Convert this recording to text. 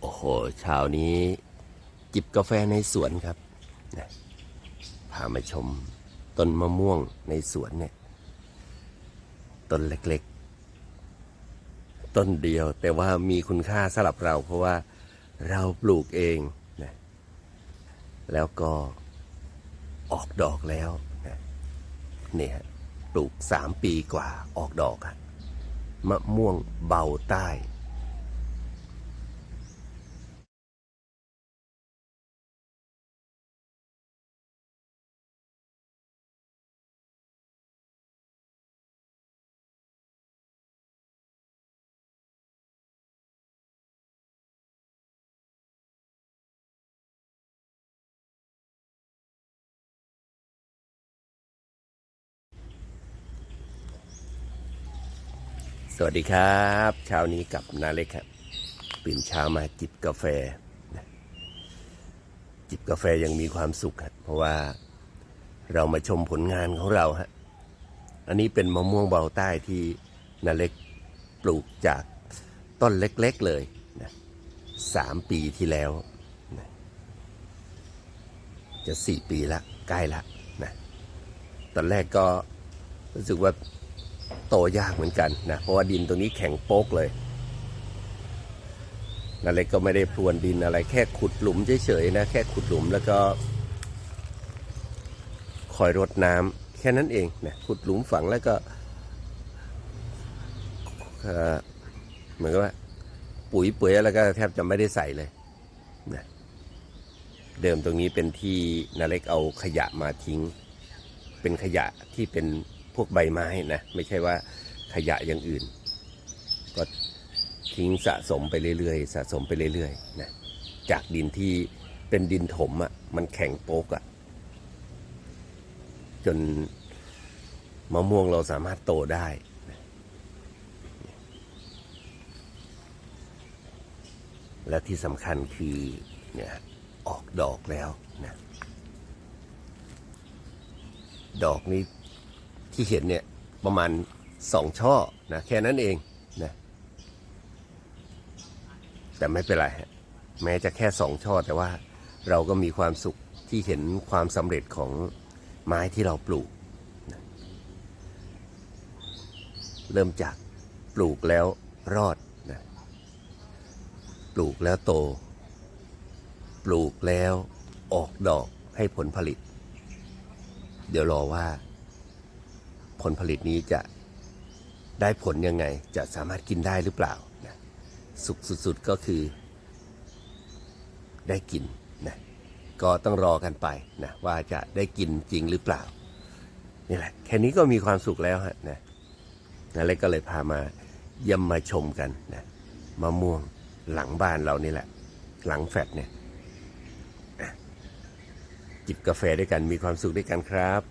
โอ้โหเช้านี้จิบกาแฟในสวนครับนะพามาชมต้นมะม่วงในสวนเนี่ย ต้นเล็กๆ ต้นเดียวแต่ว่ามีคุณค่าสำหรับเรา เพราะว่าเราปลูกเองนะแล้วก็ออกดอกแล้วนะเนี่ยปลูกสามปีกว่าออกดอกอะมะม่วงเบาใต้ สวัสดีครับเช้านี้กับนาเล็กครับตื่นเช้ามาจิบกาแฟ จิบกาแฟยังมีความสุขครับเพราะว่าเรามาชมผลงานของเราฮะอันนี้เป็นมะม่วงเบาใต้ที่นาเล็กปลูกจากต้นเล็กๆเลยนะสามปีที่แล้วนะจะสี่ปีละใกล้ละนะตอนแรกก็รู้สึกว่า โตยากเหมือนกันนะเพราะว่าดินตรงนี้แข็งโป๊กเลยนาเล็กก็ไม่ได้พรวนดินอะไร แค่ขุดหลุมเฉยๆนะแค่ขุดหลุมแล้วก็ คอยรดน้ำแค่นั้นเองนะขุดหลุมฝังแล้วก็เหมือนกับว่าปุ๋ยเปื่อยแล้วก็แทบจะไม่ได้ใส่เลยนะเดิมตรงนี้เป็นที่นาเล็กเอาขยะมาทิ้ง เป็นขยะที่เป็น วกใบไม้นะไม่ใช่ว่าขยะอย่างอื่น ก็ทิ้งสะสมไปเรื่อยๆ สะสมไปเรื่อยๆนะจากดินที่เป็นดินถมอะ่ะมันแข็งโป๊กอะ่ะจนมะม่วงเราสามารถโตได้และที่สำคัญคือเนี่ยออกดอกแล้วนะดอกนี้ ที่เห็นเนี่ยประมาณสองช่อนะแค่นั้นเองนะแต่ไม่เป็นไรแม้จะแค่สองช่อแต่ว่าเราก็มีความสุขที่เห็นความสำเร็จของไม้ที่เราปลูกนะเริ่มจากปลูกแล้วรอดนะปลูกแล้วโต ปลูกแล้วออกดอกให้ผลผลิต เดี๋ยวรอว่า ผลผลิตนี้จะได้ผลยังไง จะสามารถกินได้หรือเปล่านะสุขสุดๆก็คือ ได้กินนะก็ต้องรอกันไปนะว่าจะได้กินจริงหรือเปล่า นี่แหละ แค่นี้ก็มีความสุขแล้วฮะนะนั่นเลยก็เลยพามาเยี่ยมมาชมกันนะมะม่วงหลังบ้านเรานี่แหละ หลังแฟดเนี่ยจิบกาแฟด้วยกันมีความสุขด้วยกันครับ